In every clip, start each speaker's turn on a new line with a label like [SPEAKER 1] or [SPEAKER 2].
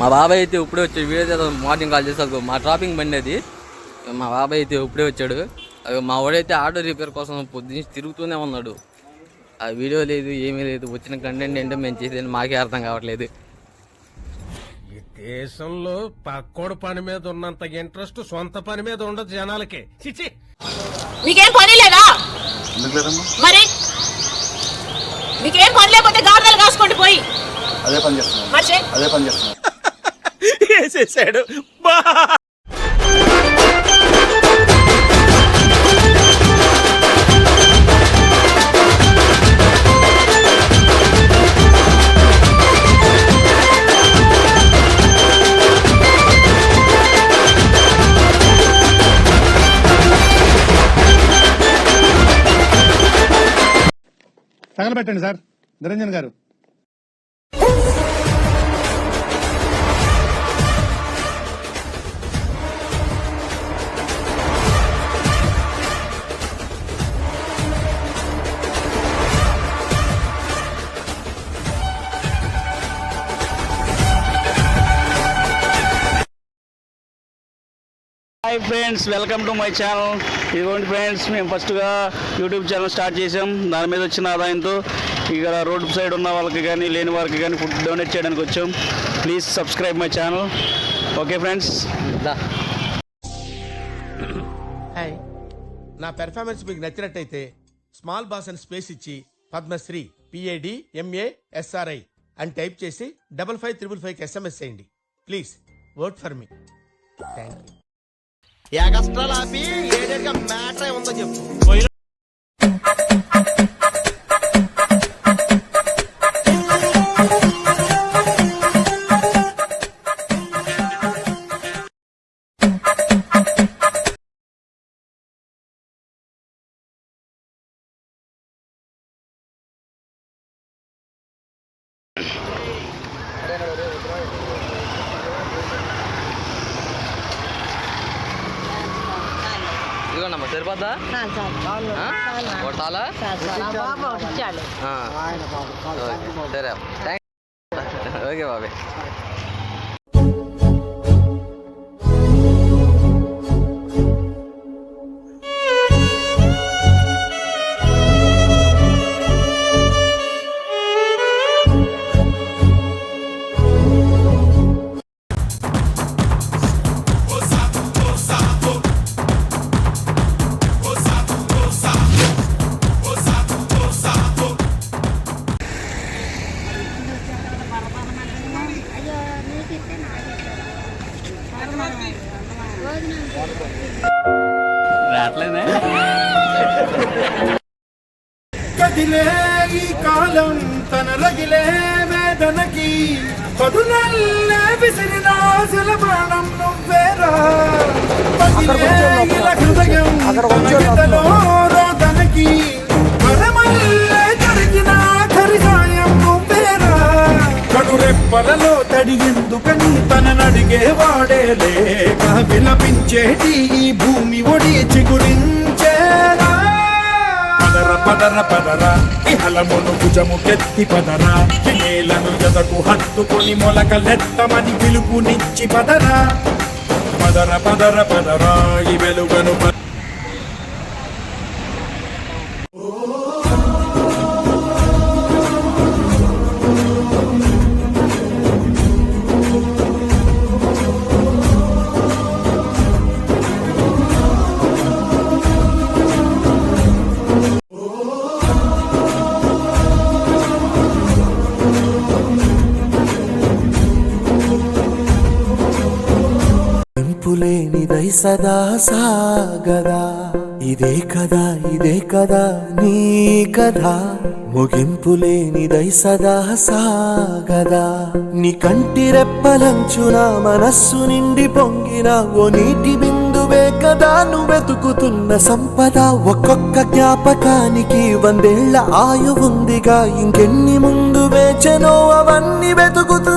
[SPEAKER 1] మా బాబాయ్ అయితే ఇప్పుడే వచ్చాడు. వీడియో చేద్దాం మార్నింగ్ కాల్ చేసాక మా ట్రాపింగ్ బండి అది. మా బాబాయ్ అయితే ఇప్పుడే వచ్చాడు. మా వాడైతే ఆటో రిపేర్ కోసం పొద్దున్నే తిరుగుతూనే ఉన్నాడు. ఆ వీడియో లేదు ఏమీ లేదు. వచ్చిన కంటెంట్ ఏంటో మేము చేసేది మాకే అర్థం కావట్లేదు.
[SPEAKER 2] ఈ దేశంలో పక్కోడు పని మీద ఉన్నంత ఇంట్రెస్ట్ సొంత పని మీద ఉండదు జనాలకి. చిచి
[SPEAKER 3] మీకేం పని లేదా? మరి? మీకేం పని లేకపోతే గాడిదలు కాసుకోండి పోయి.
[SPEAKER 4] అదే పని. అదే పని
[SPEAKER 2] వేసేసాడు బా!
[SPEAKER 5] తగలబెట్టండి sir. Niranjan garu.
[SPEAKER 6] Hi friends welcome to my channel ఇదిగోండి ఫ్రెండ్స్ మేము ఫస్ట్గా యూట్యూబ్ ఛానల్ స్టార్ట్ చేసాం దాని మీద వచ్చిన ఆదాయంతో ఇక్కడ రోడ్ సైడ్ ఉన్న వాళ్ళకి కానీ లేని వారికి కానీ ఫుడ్ డొనేట్ చేయడానికి వచ్చాం. Please subscribe my channel okay friends
[SPEAKER 1] the.
[SPEAKER 2] Hi నా పెర్ఫార్మెన్స్ మీకు నచ్చినట్టయితే స్మాల్ బాస్ అని స్పేస్ ఇచ్చి పద్మశ్రీ పిఏడి ఎంఏ ఎస్ఆర్ఐ అని టైప్ చేసి double five triple five SMS చేయండి. Please work for me thank you ఎగస్ట్రాలు ఆపి ఏడేడిగా మ్యాటర్ ఉందో చెప్పు.
[SPEAKER 1] సరిపోద్దా? ఒకటి చాలా. సరే. ఓకే బాబాయ్
[SPEAKER 6] రావట్లేదే?
[SPEAKER 5] కదిలే ఈ కాలం తన రగిలే వేదనకి. పదునల్లే విసిరిన ఆశల ప్రాణం నువ్వేరా పగిలే ఇలా హృదయం తన గీతలో రోదనకి. పరమల్లే జరిగిన ఆఖరి సాయం నువ్వేరా కడురెప్పలలో తడి ఎందుకని తననడిగే వాడే లేక విలపించేటి ఈ భూమి ఒడి చిగురించేరా పదర పదర పదర ఇహలమును భుజము కెత్తి పదర? నేలను జతకు హత్తుకొని మొలకలెత్తమని పిలుపునిచ్చి పదర? పదర పదర పదర ఈ వెలుగను ప-
[SPEAKER 7] సదా సాగదా. ఇదే కదా ఇదే కదా నీ కదా ముగింపులేనిదై సదా సాగదా. నీ కంటి రెప్పలంచున మనస్సు నిండి పొంగిన ఓ నీటి బిందువే కదా నువ్వెతుకుతున్న సంపద. ఒక్కొక్క జ్ఞాపకానికి వందేళ్ళ ఆయువుందిగా ఇంకెన్ని ముందు వేచనో అవన్నీ వెతుకుతూ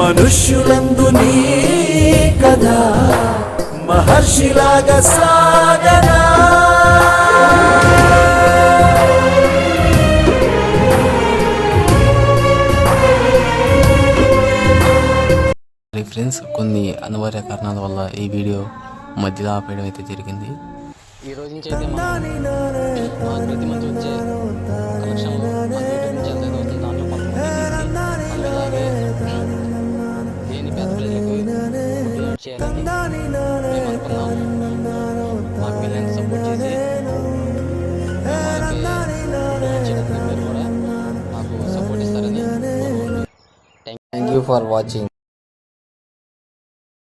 [SPEAKER 7] మనుష్యులందు నీ కథ మహర్షిలాగా
[SPEAKER 1] మరి ఫ్రెండ్స్ కొన్ని అనివార్య కారణాల వల్ల ఈ వీడియో మధ్యలో ఆపేయడం అయితే జరిగింది. ఈ రోజు నుంచి అయితే ప్రతి వచ్చే చేయాలని మేము అనుకున్నాము మాకు వీళ్ళని సపోర్ట్ చేసి కూడా మాకు సపోర్ట్ ఇస్తారని థ్యాంక్ యూ ఫర్ వాచింగ్